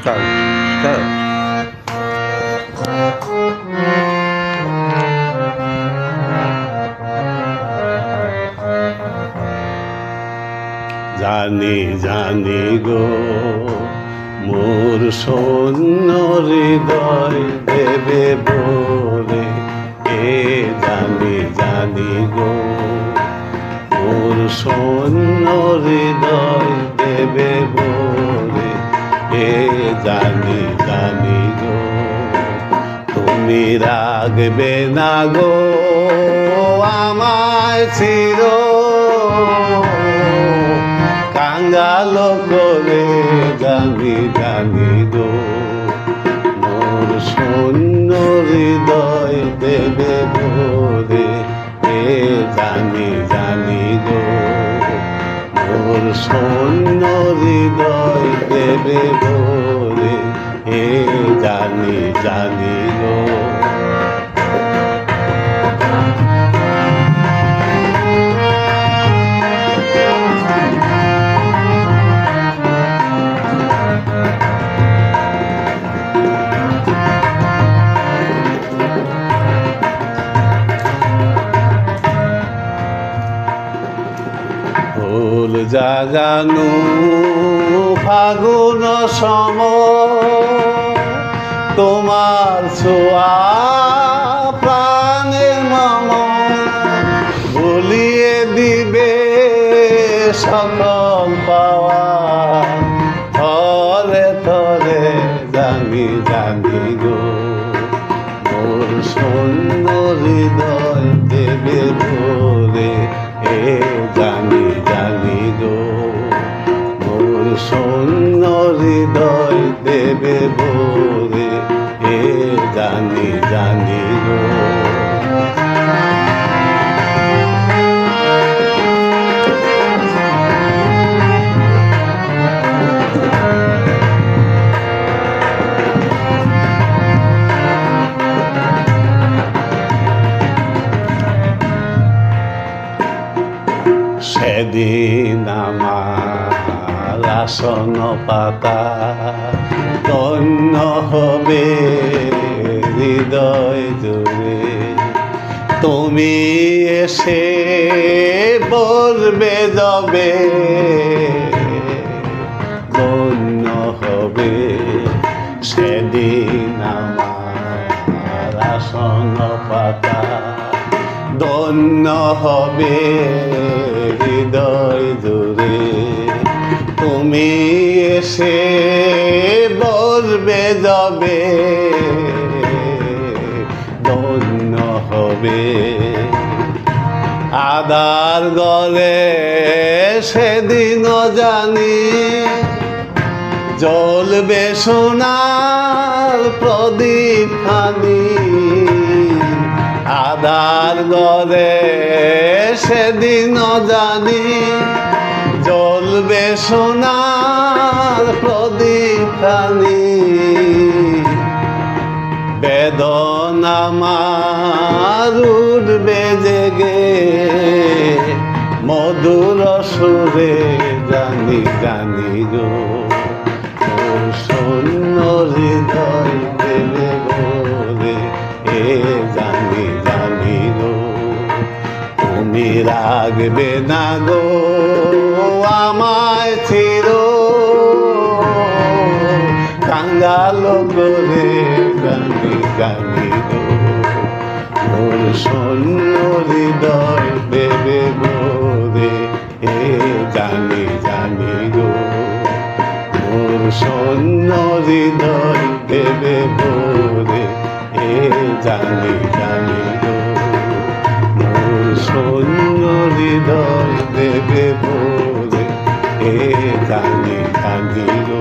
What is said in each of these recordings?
Start. Start. জানি জানি গো, মোর শূন্য হৃদয় দেবে ভোরে এ জানি জানি গো, মোর শূন্য হৃদয় দেবে এ জানি জানি গো, তুমি রাখবে না গো, আমায় ছিল কাঙ্গাল করে জানি জানি গো, মোর শূন্য হৃদয় দেবে ভোরে। এ জানি জানি গো, মোর শূন্য হৃদয় দেবে ভোরে। জানি জানি জাগানো ফাগুন সম তোমার ছোঁয়া প্রাণের মম ভুলিয়ে দিবে সকল পাওয়া। থরে থরে জানি জানি গো, মোর শূন্য হৃদয় দেবে ভোরে। সেদিন আমার আসন পাতা হবে, হৃদয় জুড়ে। তুমি এসে বলবে যাবে, ধন্য হবে সেদিন আমার আসন পাতা ধন্য হবে। এসে বলবে যাবে, ধন্য হবে। আদার গলে সেদিনও জানি জ্বলবে সোনার প্রদীপ খানি। আদার গলে সেদিনও জানি জ্বলবে সোনার প্রদীপ খানি বেদনা মারুর বেজেগে মধুর সুরে জানি জানি গো। মোর সৈন্য হৃদয় দেবে মোরে এ জানি জানি গো। মোর সৈন্য হৃদয় দেবে মোরে এ জানি জানি গো। মোর সৈন্য হৃদয় দেবে মোরে এ জানি জানি গো।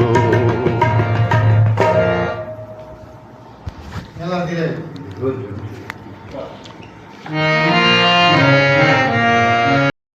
খেলা দিলেন। Вроде бы